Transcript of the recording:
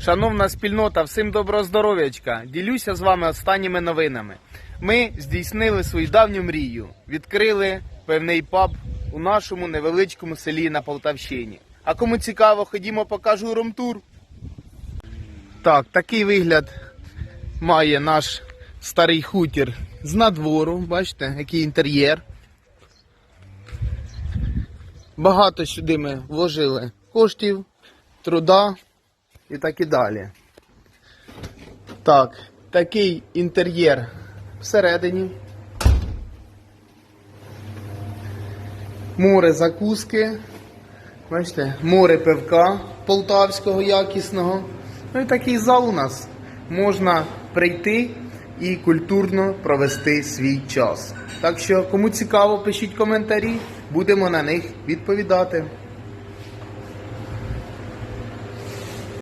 Шановна спільнота, всім доброго здоров'ячка. Ділюся з вами останніми новинами. Ми здійснили свою давню мрію, відкрили певний паб у нашому невеличкому селі на Полтавщині. А кому цікаво, ходімо, покажу румтур. Так, такий вигляд має наш старий хутір з надвору. Бачите, який інтер'єр. Багато сюди ми вложили коштів, труда і так і далі. Так, такий інтер'єр всередині. Море закуски. Бачите, море пивка полтавського якісного. Ну і такий зал у нас. Можна прийти і культурно провести свій час. Так що, кому цікаво, пишіть коментарі, будемо на них відповідати.